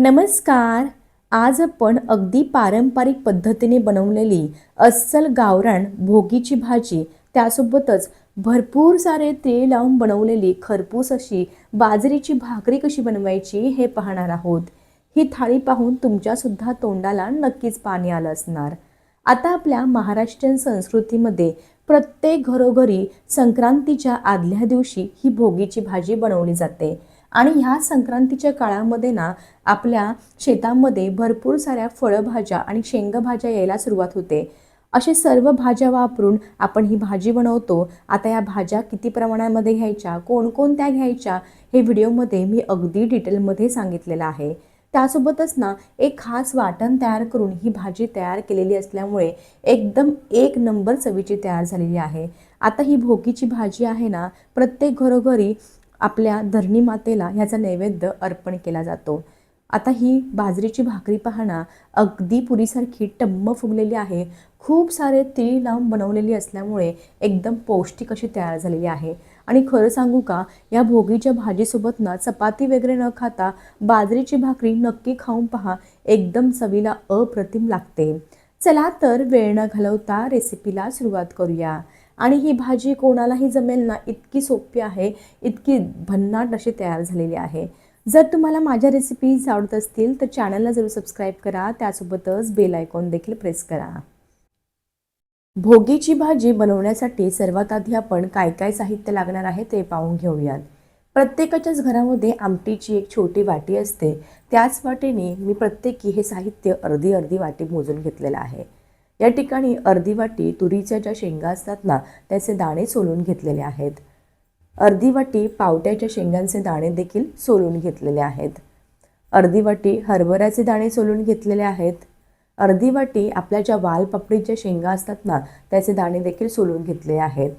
नमस्कार. आज आपण अगदी पारंपरिक पद्धतीने बनवलेली अस्सल गावरान भोगीची भाजी त्यासोबतच भरपूर सारे तेल लावून बनवलेली खरपूस अशी बाजरीची भाकरी कशी बनवायची हे पाहणार आहोत. ही थाळी पाहून तुमच्यासुद्धा तोंडाला नक्कीच पाणी आलं असणार. आता आपल्या महाराष्ट्रीयन संस्कृतीमध्ये प्रत्येक घरोघरी संक्रांतीच्या आदल्या दिवशी ही भोगीची भाजी बनवली जाते. आणि ह्या संक्रांतीच्या काळामध्ये ना आपल्या शेतामध्ये भरपूर साऱ्या फळभाज्या आणि शेंगभाज्या यायला सुरुवात होते. असे सर्व भाज्या वापरून आपण ही भाजी बनवतो. आता या भाज्या किती प्रमाणामध्ये घ्यायच्या कोणकोणत्या घ्यायच्या हे व्हिडिओमध्ये मी अगदी डिटेलमध्ये सांगितलेलं आहे. त्यासोबतच ना एक खास वाटण तयार करून ही भाजी तयार केलेली असल्यामुळे एकदम एक नंबर चवीची तयार झालेली आहे. आता ही भोगीची भाजी आहे ना प्रत्येक घरोघरी आपल्या धरणी मातेला ह्याचा नैवेद्य अर्पण केला जातो. आता ही बाजरीची भाकरी पाहणा अगदी पुरीसारखी टम्म फुगलेली आहे. खूप सारे तीळ लावून बनवलेली असल्यामुळे एकदम पौष्टिक अशी तयार झालेली आहे. आणि खरं सांगू का या भोगीच्या भाजीसोबत ना चपाती वगैरे न खाता बाजरीची भाकरी नक्की खाऊन पहा. एकदम चवीला अप्रतिम लागते. चला तर वेळ न घालवता रेसिपीला सुरुवात करूया. आणि ही भाजी कोणालाही जमेल ना इतकी सोपी आहे इतकी भन्नाट अशी तयार झालेली आहे. जर तुम्हाला माझ्या रेसिपीज आवडत असतील तर चॅनलला जरूर सबस्क्राईब करा. त्यासोबतच बेल आयकॉन देखील प्रेस करा. भोगीची भाजी बनवण्यासाठी सर्वात आधी आपण काय काय साहित्य लागणार आहे ते पाहून घेऊयात. प्रत्येकाच्याच घरामध्ये आमटीची एक छोटी वाटी असते. त्याच वाटीने मी प्रत्येकी हे साहित्य अर्धी अर्धी वाटी मोजून घेतलेलं आहे. या ठिकाणी अर्धी वाटी तुरीच्या ज्या शेंगा असतात ना त्याचे दाणे सोलून घेतलेले आहेत. अर्धी वाटी पावट्याच्या शेंगांचे दाणे देखील सोलून घेतलेले आहेत. अर्धी वाटी हरभऱ्याचे दाणे सोलून घेतलेले आहेत. अर्धी वाटी आपल्या ज्या वालपापडीच्या शेंगा असतात ना त्याचे दाणे देखील सोलून घेतले आहेत.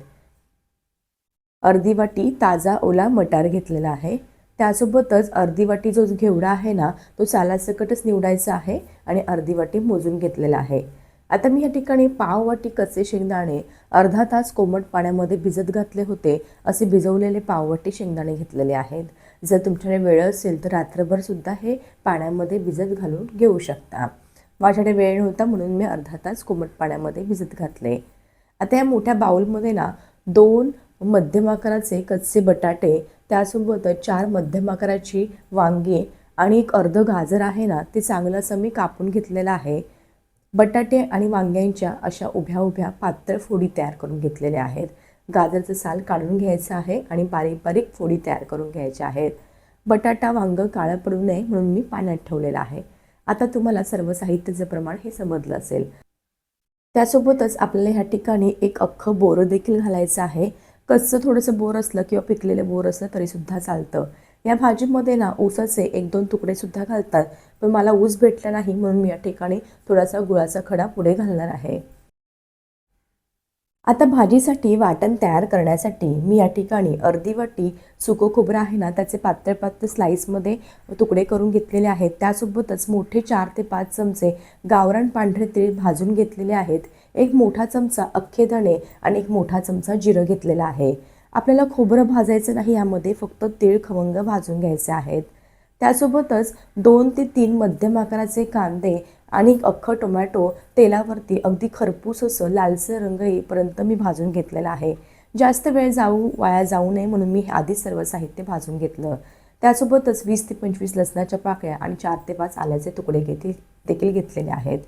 अर्धी वाटी ताजा ओला मटार घेतलेला आहे. त्यासोबतच अर्धी वाटी जो घेवडा आहे ना तो सालासकटच निवडायचा आहे आणि अर्धी वाटी मोजून घेतलेला आहे. आता मी या ठिकाणी पाववाटी कच्चे शेंगदाणे अर्धा तास कोमट पाण्यामध्ये भिजत घातले होते असे भिजवलेले पाववाटी शेंगदाणे घेतलेले आहेत. जर तुमच्याकडे वेळ असेल तर रात्रभरसुद्धा हे पाण्यामध्ये भिजत घालून घेऊ शकता. माझ्याकडे वेळ नव्हता म्हणून मी अर्धा तास कोमट पाण्यामध्ये भिजत घातले. आता या मोठ्या बाऊलमध्ये ना दोन मध्यम आकाराचे कच्चे बटाटे त्यासोबत चार मध्यम आकाराची वांगी आणि एक अर्ध गाजर आहे ना ते चांगलं असं मी कापून घेतलेलं आहे. बटाटे आणि वांग्यांच्या अशा उभ्या उभ्या पातळ फोडी तयार करून घेतलेल्या आहेत. गाजरचं साल काढून घ्यायचं आहे आणि बारीक बारीक फोडी तयार करून घ्यायच्या आहेत. बटाटा वांग काळं पडू नये म्हणून मी पाण्यात ठेवलेलं आहे. आता तुम्हाला सर्व साहित्याचं प्रमाण हे समजलं असेल. त्यासोबतच आपल्याला ह्या ठिकाणी एक अख्खं बोरं देखील घालायचं आहे. कच्चं थोडंसं बोर असलं किंवा पिकलेलं बोर असलं तरीसुद्धा चालतं. या भाजीमध्ये ना ऊसाचे एक दोन तुकडेसुद्धा घालतात. पण मला ऊस भेटला नाही म्हणून मी या ठिकाणी थोडासा गुळाचा खडा पुढे घालणार आहे. आता भाजीसाठी वाटण तयार करण्यासाठी मी या ठिकाणी अर्धी वाटी सुकं खोबरं आहे ना त्याचे पातळ पातळ स्लाईसमध्ये तुकडे करून घेतलेले आहेत. त्यासोबतच मोठे चार ते पाच चमचे गावरान पांढरे तीळ भाजून घेतलेले आहेत. एक मोठा चमचा अख्खे धणे आणि एक मोठा चमचा जिरं घेतलेला आहे. आपल्याला खोबरं भाजायचं नाही यामध्ये फक्त तीळ खवंग भाजून घ्यायचे आहेत. त्यासोबतच दोन ते तीन मध्यम आकाराचे कांदे आणि अख्खं टोमॅटो तेलावरती अगदी खरपूस असं लालसर रंग येईपर्यंत मी भाजून घेतलेला आहे. जास्त वेळ जाऊ वाया जाऊ नये म्हणून मी आधीच सर्व साहित्य भाजून घेतलं. त्यासोबतच वीस ते पंचवीस लसणाच्या पाकळ्या आणि चार ते पाच आल्याचे तुकडे घेतील देखील घेतलेले आहेत.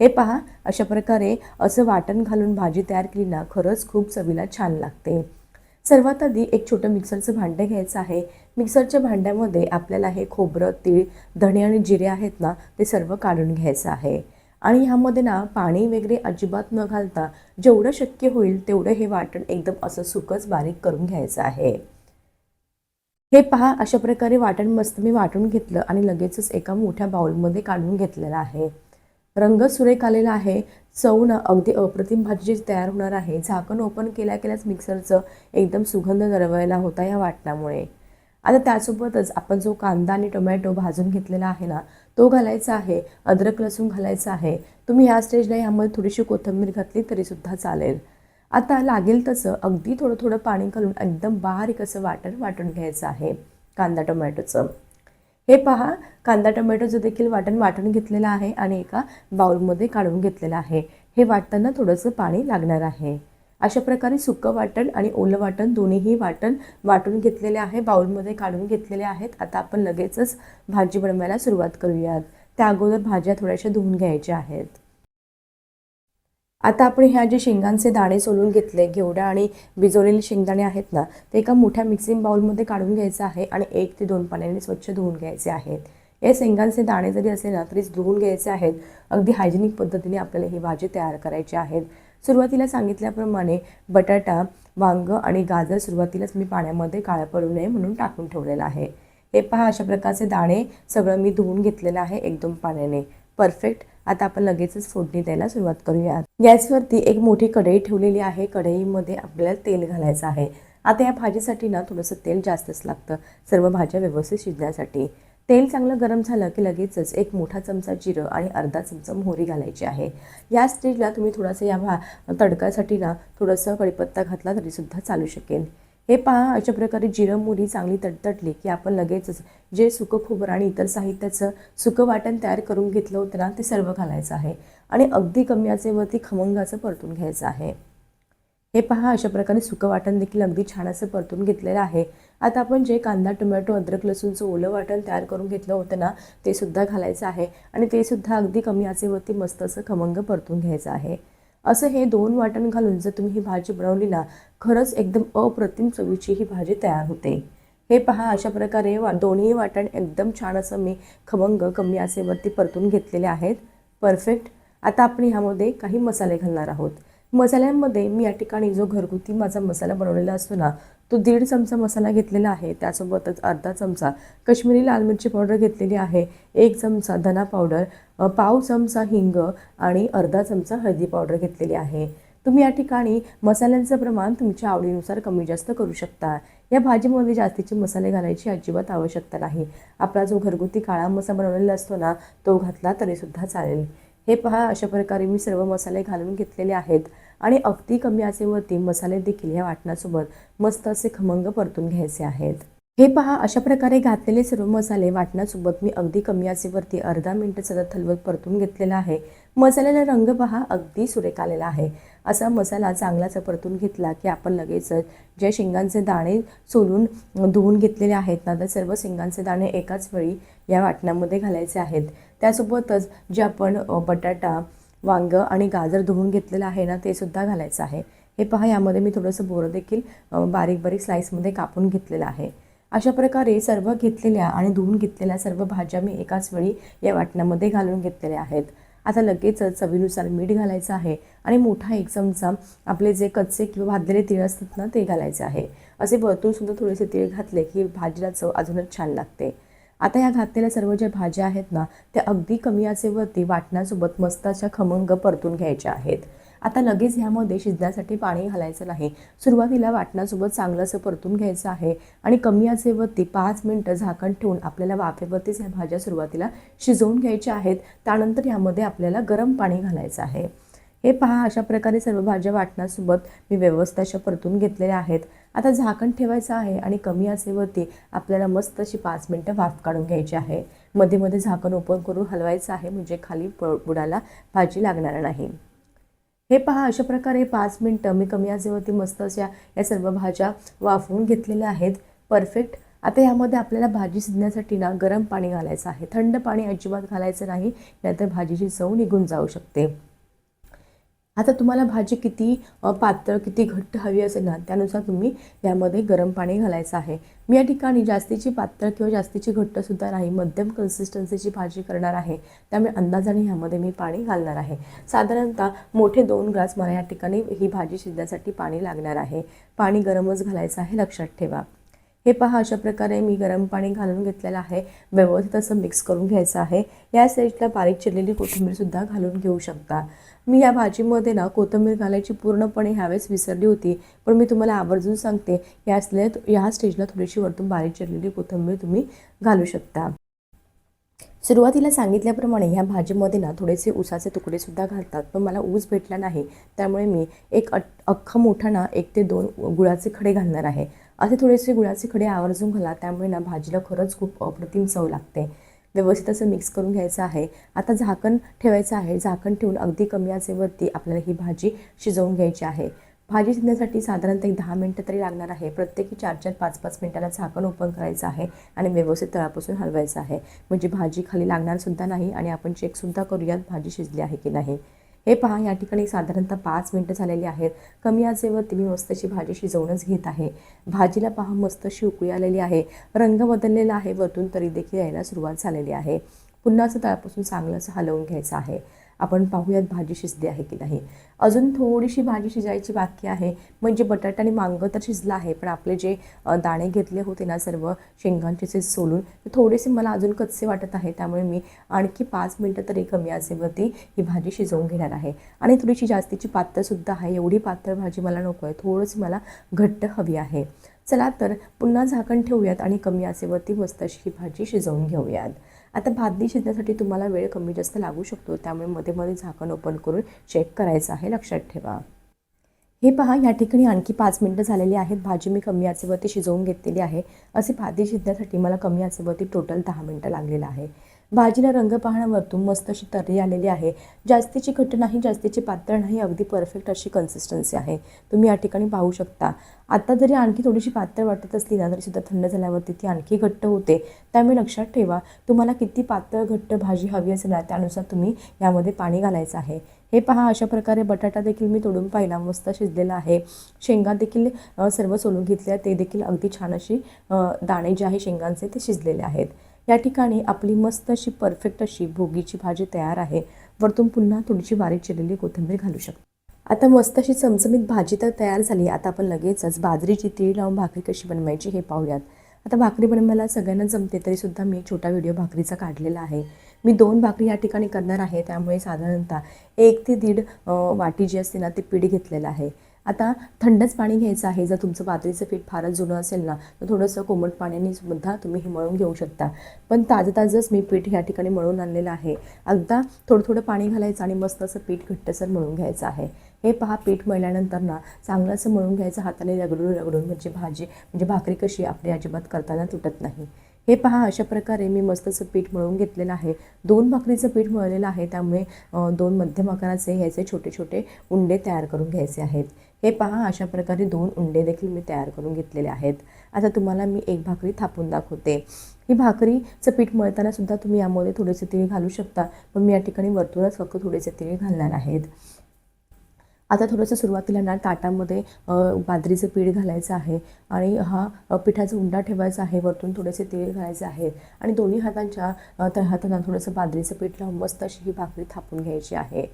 हे पहा अशा प्रकारे असं वाटण घालून भाजी तयार केली ना खरंच खूप चवीला छान लागते. सर्वात आधी एक छोटं मिक्सरचं भांडं घ्यायचं आहे. मिक्सरच्या भांड्यामध्ये आपल्याला हे खोबरं तीळ धणे आणि जिरे आहेत ना ते सर्व काढून घ्यायचं आहे. आणि ह्यामध्ये ना पाणी वगैरे अजिबात न घालता जेवढं शक्य होईल तेवढं हे वाटण एकदम असं सुकच बारीक करून घ्यायचं आहे. हे पहा अशा प्रकारे वाटण मस्त मी वाटून घेतलं आणि लगेचच एका मोठ्या बाउलमध्ये काढून घेतलेलं आहे. रंग सुरेख आलेला आहे. चव ना अगदी अप्रतिम भाजी जी तयार होणार आहे. झाकण ओपन केल्या केल्याच मिक्सरचं एकदम सुगंध दरवायला होता या वाटणामुळे. आता त्यासोबतच आपण जो कांदा आणि टोमॅटो भाजून घेतलेला आहे ना तो घालायचा आहे. अद्रक लसूण घालायचा आहे. तुम्ही ह्या स्टेजला यामध्ये थोडीशी कोथिंबीर घातली तरीसुद्धा चालेल. आता लागेल तसं अगदी थोडं थोडं पाणी घालून एकदम बारीक असं वाटण वाटून घ्यायचं आहे. कांदा टोमॅटोचं. हे पहा कांदा टोमॅटोचं देखील वाटण वाटून घेतलेलं आहे आणि एका बाउलमध्ये काढून घेतलेलं आहे. हे वाटताना थोडंसं पाणी लागणार आहे. अशा प्रकारे सुकं वाटण आणि ओलं वाटण दोन्हीही वाटण वाटून घेतलेले आहे बाउलमध्ये काढून घेतलेले आहेत. आता आपण लगेचच भाजी बनवायला सुरुवात करूयात. त्या अगोदर भाज्या थोड्याशा धुवून घ्यायच्या आहेत. आता आपण ह्या जे शेंगांचे दाणे सोलून घेतले घेवडा आणि भिजवलेले शेंगदाणे आहेत ना ते एका मोठ्या मिक्सिंग बाउलमध्ये काढून घ्यायचं आहे आणि एक ते दोन पाण्याने स्वच्छ धुवून घ्यायचे आहेत. या शेंगांचे दाणे जरी असले ना तरीच धुवून घ्यायचे आहेत. अगदी हायजेनिक पद्धतीने आपल्याला ही भाजी तयार करायची आहेत. सुरुवातीला सांगितल्याप्रमाणे बटाटा वांग आणि गाजर सुरुवातीलाच मी पाण्यामध्ये काळं पडू नये म्हणून टाकून ठेवलेलं आहे. हे पहा अशा प्रकारचे दाणे सगळं मी धुवून घेतलेलं आहे एकदम पाण्याने. परफेक्ट आता आपण लगेचच फोडणी द्यायला सुरुवात करूया. गॅसवरती एक मोठी कढई ठेवलेली आहे. कढईमध्ये आपल्याला तेल घालायचं आहे. आता या भाजीसाठी ना थोडंसं तेल जास्तच लागतं. सर्व भाज्या व्यवस्थित शिजण्यासाठी. तेल चांगलं गरम झालं की लगेचच एक मोठा चमचा जिरं आणि अर्धा चमचा मोहरी घालायची आहे. या स्टेजला तुम्ही थोडासा या भा तडकासाठी ना थोडंसं कढीपत्ता घातला तरीसुद्धा चालू शकेल. हे पहा अशा प्रकारे जिरं मोहरी चांगली तडतडली की आपण लगेचच जे सुकं खोबरं आणि इतर साहित्याचं सुकं वाटण तयार करून घेतलं होतं ना ते सर्व घालायचं आहे. आणि अगदी कमी आचेवरती खमंगाचं परतून घ्यायचं आहे. हे पहा अशा प्रकारे सुकं वाटण देखील अगदी छान असं परतून घेतलेलं आहे. आता आपण जे कांदा टोमॅटो अद्रक लसूणचं ओलं वाटण तयार करून घेतलं होतं ना ते सुद्धा घालायचं आहे. आणि ते सुद्धा अगदी कमी आचेवरती मस्त असं खमंग परतून घ्यायचं आहे. असं हे दोन वाटण घालून जर तुम्ही ही भाजी बनवली ना खरंच एकदम अप्रतिम चवीची ही भाजी तयार होते. हे पहा अशा प्रकारे वा दोन्ही वाटण एकदम छान असं मी खमंग कमी असेवरती परतून घेतलेले आहेत. परफेक्ट आता आपण ह्यामध्ये काही मसाले घालणार आहोत. मसाल्यांमध्ये मी या ठिकाणी जो घरगुती माझा मसाला बनवलेला असतो ना तो दीड चमचा मसाला घेतलेला आहे. त्यासोबतच अर्धा चमचा कश्मीरी लाल मिरची पावडर घेतलेली आहे एक चमचा धना पावडर पाव चमचा हिंग आणि अर्धा चमचा हळदी पावडर घेतलेली आहे. तुम्ही या ठिकाणी मसाल्यांचं प्रमाण तुमच्या आवडीनुसार कमी जास्त करू शकता. या भाजीमध्ये जास्तीचे मसाले घालायची अजिबात आवश्यकता नाही. आपला जो घरगुती काळा मसा बनवलेला असतो ना तो घातला तरीसुद्धा चालेल. हे पहा अशा प्रकारे मी सर्व मसाले घालून घेतलेले आहेत. आणि अगदी कमी आचेवरती मसाले देखील या वाटणासोबत मस्त असे खमंग परतून घ्यायचे आहेत. हे पहा अशा प्रकारे घातलेले सर्व मसाले वाटणासोबत मी अगदी कमी आचेवरती अर्धा मिनटं सतत हलवत परतून घेतलेला आहे. मसाल्याला रंग पहा अगदी सुरेख आलेला आहे. असा मसाला चांगलाच परतून घेतला की आपण लगेचच ज्या शेंगांचे दाणे सोलून धुवून घेतलेले आहेत ना तर सर्व शेंगांचे दाणे एकाच वेळी या वाटणामध्ये घालायचे आहेत. त्यासोबतच जे आपण बटाटा वांग आणि गाजर धुवून घेतलेलं आहे ना ते सुद्धा घालायचं आहे. हे पहा यामध्ये मी थोडंसं बोरं देखील बारीक बारीक स्लाईसमध्ये कापून घेतलेलं आहे. अशा प्रकारे सर्व घेतलेल्या आणि धुवून घेतलेल्या सर्व भाज्या मी एकाच वेळी या वाटणामध्ये घालून घेतलेल्या आहेत. आता लगेचच चवीनुसार मीठ घालायचं आहे आणि मोठा एक चमचा आपले जे कच्चे किंवा भाजलेले तीळ असतात ना ते घालायचे आहे. असे वरतून सुद्धा थोडेसे तीळ घातले की भाजीला चव अजूनच छान लागते. आता या घातलेल्या सर्व ज्या भाज्या आहेत ना त्या अगदी कमी आचेवरती वाटण्यासोबत मस्त अशा खमंग परतून घ्यायच्या आहेत. आता लगेच ह्यामध्ये शिजण्यासाठी पाणी घालायचं नाही. सुरुवातीला वाटणासोबत चांगलं असं परतून घ्यायचं आहे आणि कमी आचेवरती पाच मिनटं झाकण ठेवून आपल्याला वाफेवरतीच ह्या भाज्या सुरुवातीला शिजवून घ्यायच्या आहेत. त्यानंतर यामध्ये आपल्याला गरम पाणी घालायचं आहे. हे पहा अशा प्रकारे सर्व भाज्या वाटण्यासोबत मी व्यवस्था अशा परतून घेतलेल्या आहेत. आता झाकण ठेवायचं आहे आणि कमी असेवरती आपल्याला मस्त अशी पाच मिनटं वाफ काढून घ्यायची आहे. मध्ये मध्ये झाकण ओपन करून हलवायचं आहे म्हणजे खाली प बुडाला भाजी लागणार नाही. हे पहा अशा प्रकारे पाच मिनटं मी कमी आचेवरती मस्त अशा या सर्व भाज्या वाफवून घेतलेल्या आहेत. परफेक्ट. आता यामध्ये आपल्याला भाजी शिजण्यासाठी ना गरम पाणी घालायचं आहे. थंड पाणी अजिबात घालायचं नाही नाहीतर भाजीची चव निघून जाऊ शकते. आता तुम्हाला भाजी किती पातळ किती घट्ट हवी असेल ना त्यानुसार तुम्ही यामध्ये गरम पाणी घालायचं आहे. मी या ठिकाणी जास्तीची पातळ किंवा जास्तीची घट्टसुद्धा नाही मध्यम कन्सिस्टन्सीची भाजी करणार आहे. त्यामुळे अंदाजाने ह्यामध्ये मी पाणी घालणार आहे. साधारणतः मोठे दोन ग्लास मला या ठिकाणी ही भाजी शिजण्यासाठी पाणी लागणार आहे. पाणी गरमच घालायचं आहे लक्षात ठेवा. हे पहा अशा प्रकारे मी गरम पाणी घालून घेतलेलं आहे. व्यवस्थित असं मिक्स करून घ्यायचं आहे. या स्टेजला बारीक चिरलेली कोथिंबीरसुद्धा घालून घेऊ शकता. मी या भाजीमध्ये ना कोथिंबीर घालायची पूर्णपणे ह्यावेळेस विसरली होती. पण मी तुम्हाला आवर्जून सांगते या असल्या या स्टेजला थोडीशी वरतून बारीक चिरलेली कोथिंबीर तुम्ही घालू शकता. सुरुवातीला सांगितल्याप्रमाणे ह्या भाजीमध्ये ना थोडेसे ऊसाचे तुकडेसुद्धा घालतात पण मला ऊस भेटला नाही. त्यामुळे मी एक अट अख्खा मोठा ना एक ते दोन गुळाचे खडे घालणार आहे. असे थोडेसे गुळाचे खडे आवर्जून घाला त्यामुळे ना भाजीला खरंच खूप अप्रतिम चव लागते. व्यवस्थित असं मिक्स करून घ्यायचं आहे. आता झाकण ठेवायचं आहे. झाकण ठेवून अगदी कमी आचेवरती आपल्याला ही भाजी शिजवून घ्यायची आहे. भाजी शिजण्यासाठी साधारणतः एक दहा मिनटं तरी लागणार आहे. प्रत्येकी चार चार पाच पाच मिनटाला झाकण ओपन करायचं आहे आणि व्यवस्थित तळापासून हलवायचं आहे. म्हणजे भाजी खाली लागणारसुद्धा नाही आणि आपण चेकसुद्धा करूयात भाजी शिजली आहे की नाही. हे पहा या ठिकाणी साधारणतः पाच मिनटं झालेली आहेत. कमी आचेवरती मी मस्त अशी भाजी शिजवूनच घेत आहे. भाजीला पहा मस्त अशी उकळी आलेली आहे. रंग बदललेला आहे वरतून तरी देखील यायला सुरुवात झालेली आहे. पुन्हा असं तळापासून चांगलं असं हलवून घ्यायचं आहे. आपण पाहूयात भाजी शिजली आहे की नाही. अजून थोडीशी भाजी शिजायची बाकी आहे. म्हणजे बटाटा आणि मांग तर शिजलं आहे पण आपले जे दाणे घेतले होते ना सर्व शेंगांचे जे सोलून ते थोडेसे मला अजून कच्चे वाटत आहे. त्यामुळे मी आणखी पाच मिनटं तरी कमी आचेवरती ही भाजी शिजवून घेणार आहे. आणि थोडीशी जास्तीची पातळसुद्धा आहे. एवढी पातळ भाजी मला नको आहे. थोडंसं मला घट्ट हवी आहे. चला तर पुन्हा झाकण ठेवूयात आणि कमी आचेवरती मस्त अशी ही भाजी शिजवून घेऊयात. आता भाजी शिजण्यासाठी तुम्हाला वेळ कमी जास्त लागू शकतो. त्यामुळे मध्ये मध्ये झाकण ओपन करून चेक करायचं आहे. लक्षात ठेवा. हे पहा या ठिकाणी आणखी पाच मिनटं झालेली आहेत. भाजी मी कमी आचेवरती शिजवून घेतलेली आहे. असे भाजी शिजण्यासाठी मला कमी आचेवरती टोटल दहा मिनटं लागलेलं आहे. भाजीला रंग पाहण्यावरतून मस्त अशी तर्री आलेली आहे. जास्तीची घट्ट नाही जास्तीची पातळ नाही अगदी परफेक्ट अशी कन्सिस्टन्सी आहे. तुम्ही या ठिकाणी पाहू शकता. आता जरी आणखी थोडीशी पातळ वाटत असली ना तरी सुद्धा थंड झाल्यावरती ती आणखी घट्ट होते. त्यामुळे लक्षात ठेवा तुम्हाला किती पातळ घट्ट भाजी हवी असेल ना त्यानुसार तुम्ही यामध्ये पाणी घालायचं आहे. हे पहा अशा प्रकारे बटाटा देखील मी तोडून पाहिला मस्त शिजलेला आहे. शेंगा देखील सर्व सोलून घेतल्या ते देखील अगदी छान अशी दाणे जे आहे शेंगांचे ते शिजलेले आहेत. या ठिकाणी आपली मस्त अशी परफेक्ट अशी भोगीची भाजी तयार आहे. वरतून पुन्हा थोडीशी बारीक चिरलेली कोथिंबीर घालू शकतो. आता मस्त अशी चमचमीत भाजी तर तयार झाली. आता आपण लगेचच बाजरीची तीळ लावून भाकरी कशी बनवायची हे पाहूयात. आता भाकरी बनवायला सगळ्यांना जमते तरीसुद्धा मी एक छोटा व्हिडिओ भाकरीचा काढलेला आहे. मी दोन भाकरी या ठिकाणी करणार आहे. त्यामुळे साधारणतः एक ते दीड वाटी जी असते ना ती पीठ घेतलेलं आहे. आता थंडच पाणी घ्यायचं आहे. जर तुमचं बाजरीचं पीठ फारच जुनं असेल ना तर थोडंसं कोमट पाण्याने सुद्धा तुम्ही हे मळून घेऊ शकता. पण ताजं ताजंच मी पीठ या ठिकाणी मळून आणलेलं आहे. अगदा थोडं थोडं पाणी घालायचं आणि मस्त असं पीठ घट्टसर मळून घ्यायचं आहे. हे पहा पीठ मळल्यानंतर ना चांगलं असं मळून घ्यायचं हाताने रगडून रगडून म्हणजे भाजी म्हणजे भाकरी कशी आपली अजिबात करताना तुटत नाही. हे पहा अशा प्रकारे मी मस्तचं पीठ मळून घेतलेलं आहे. दोन भाकरीचं पीठ मळलेलं आहे त्यामुळे दोन मध्यम आकाराचे ह्याचे छोटे छोटे उंडे तयार करून घ्यायचे आहेत. हे पहा अशा प्रकारे दोन उंडे देखील मी तयार करून घेतलेले आहेत. आता तुम्हाला मी एक भाकरी थापून दाखवते. ही भाकरीचं पीठ मळताना सुद्धा तुम्ही यामध्ये थोडेसे तिळ घालू शकता पण मी या ठिकाणी वरतूनच फक्त थोडेसे तिळ घालणार आहेत. आता थोडंसं सुरुवातीला ना ताटामध्ये बाजरीचं पीठ घालायचं आहे आणि हा पिठाचा उंडा ठेवायचा आहे वरतून थोडेसे तेल घालायचे आहे आणि दोन्ही हातांच्या तर हातांना थोडंसं बाजरीचं पीठ लावून मस्त अशी ही भाकरी थापून घ्यायची आहे.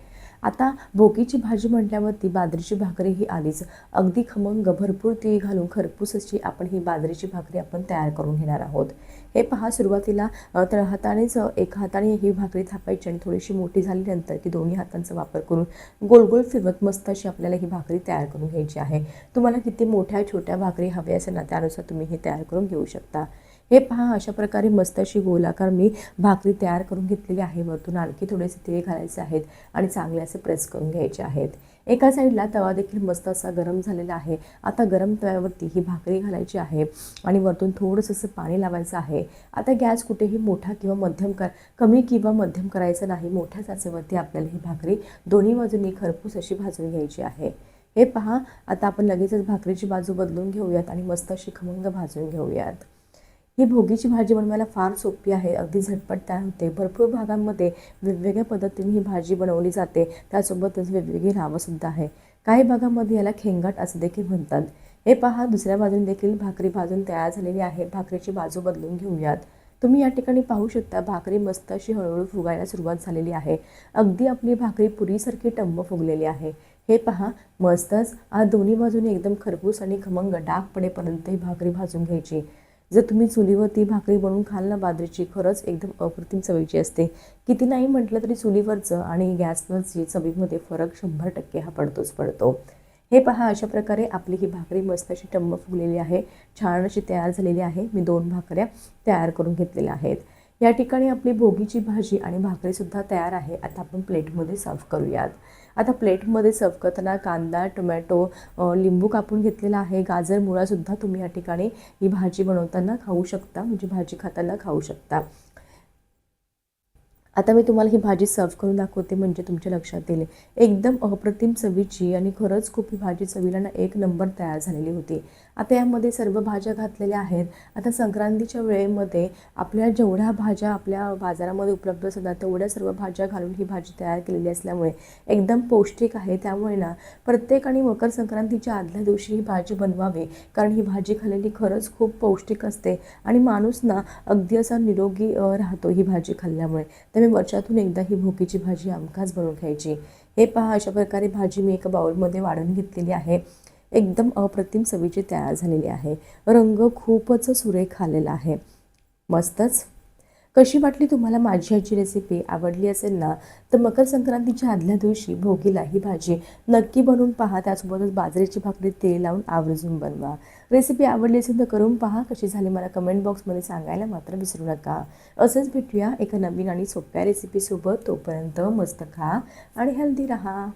आता भोगीची भाजी म्हटल्यावरती बाजरीची भाकरी ही आलीच अगदी खमंग भरपूर तीळ घालून खरपूस अशी आपण ही बाजरीची भाकरी आपण तयार करून घेणार आहोत. हे पहा सुरुवातीला तर हातानेच एका हाताने ही भाकरी थापायची आणि थोडीशी मोठी झाल्यानंतर ती दोन्ही हातांचा वापर करून गोल गोल फिरवत मस्त अशी आपल्याला ही भाकरी तयार करून घ्यायची आहे. तुम्हाला किती मोठ्या छोट्या भाकरी हव्या असेल ना त्यानुसार तुम्ही हे तयार करून घेऊ शकता. हे पहा अशा प्रकारे मस्त अशी गोलाकार मी भाकरी तयार करून घेतलेली आहे वरतून. आणखी थोडेसे तेल घालायचे आहेत आणि चांगले असे प्रेस करून घ्यायचे आहेत. एका साईडला तवा देखील मस्त असा गरम झालेला आहे. आता गरम तव्यावरती ही भाकरी घालायची आहे आणि वरतून थोडंसं असं पाणी लावायचं आहे. आता गॅस कुठेही मोठा किंवा मध्यम कर कमी किंवा मध्यम करायचं नाही. मोठ्या जाचेवरती आपल्याला ही भाकरी दोन्ही बाजूंनी खरपूस अशी भाजून घ्यायची आहे. हे पहा आता आपण लगेचच भाकरीची बाजू बदलून घेऊयात आणि मस्त अशी खमंग भाजून घेऊयात. ही भोगीची भाजी बनवायला फार सोपी आहे. अगदी झटपट तयार होते. भरपूर भागांमध्ये वेगवेगळ्या पद्धतीने ही भाजी बनवली जाते. त्यासोबतच वेगवेगळी नावंसुद्धा आहे. काही भागामध्ये याला खेंगाट असं देखील म्हणतात. हे पहा दुसऱ्या बाजूने देखील भाकरी भाजून तयार झालेली आहे. भाकरीची बाजू बदलून घेऊयात. तुम्ही या ठिकाणी पाहू शकता भाकरी मस्त अशी हळूहळू फुगायला सुरुवात झालेली आहे. अगदी आपली भाकरी पुरीसारखी टंब फुगलेली आहे. हे पहा मस्तच. आज दोन्ही बाजूने एकदम खरपूस आणि खमंग डाग पडेपर्यंत ही भाकरी भाजून घ्यायची. जर तुम्ही चुलीवरती भाकरी बनवून खाल ना बाजरीची खरंच एकदम अप्रतिम चवीची असते. किती नाही म्हटलं तरी चुलीवरचं आणि गॅसवरची चवीमध्ये फरक शंभर टक्के हा पडतोच पडतो. हे पहा अशा प्रकारे आपली ही भाकरी मस्त अशी टम्म फुगलेली आहे. छान अशी तयार झालेली आहे. मी दोन भाकऱ्या तयार करून घेतलेल्या आहेत. या ठिकाणी आपली भोगीची भाजी आणि भाकरीसुद्धा तयार आहे. आता आपण प्लेटमध्ये सर्व करूयात. आता प्लेटमध्ये सर्व करताना कांदा टोमॅटो लिंबू कापून घेतलेला आहे. गाजर मुळासुद्धा तुम्ही या ठिकाणी ही भाजी बनवताना खाऊ शकता. म्हणजे भाजी खाताना खाऊ शकता. आता मी तुम्हाला ही भाजी सर्व करून दाखवते म्हणजे तुमच्या लक्षात येईल. एकदम अप्रतिम चवीची आणि खरंच खूप ही भाजी चवीला ना एक नंबर तयार झालेली होती. आता यामध्ये सर्व भाज्या घातलेल्या आहेत. आता संक्रांतीच्या वेळेमध्ये आपल्या जेवढ्या भाज्या आपल्या बाजारामध्ये उपलब्ध असतात तेवढ्या सर्व भाज्या घालून ही भाजी तयार केलेली असल्यामुळे एकदम पौष्टिक आहे. त्यामुळे ना प्रत्येकाने मकर संक्रांतीच्या आदल्या दिवशी ही भाजी बनवावी कारण ही भाजी खाल्लेली खरंच खूप पौष्टिक असते. आणि माणूस ना अगदी असा निरोगी राहतो ही भाजी खाल्ल्यामुळे. त्यामुळे वर्षातून एकदा ही भोकीची भाजी आमकाच बनवून खायची हे पहा अशा प्रकारे भाजी मी एका बाउलमध्ये वाढून घेतलेली आहे. एकदम अप्रतिम चवीची तयार झालेली आहे. रंग खूपच सुरेख आलेला आहे. मस्तच कशी वाटली तुम्हाला माझी ह्याची रेसिपी आवडली असेल ना तर मकर संक्रांतीच्या आदल्या दिवशी भोगीला ही भाजी नक्की बनवून पहा. त्यासोबतच बाजरीची भाकरी तेल लावून आवर्जून बनवा. रेसिपी आवडली असेल तर करून पहा. कशी झाली मला कमेंट बॉक्समध्ये सांगायला मात्र विसरू नका. असंच भेटूया एका नवीन आणि सोप्या रेसिपीसोबत तोपर्यंत मस्त खा आणि हेल्दी राहा.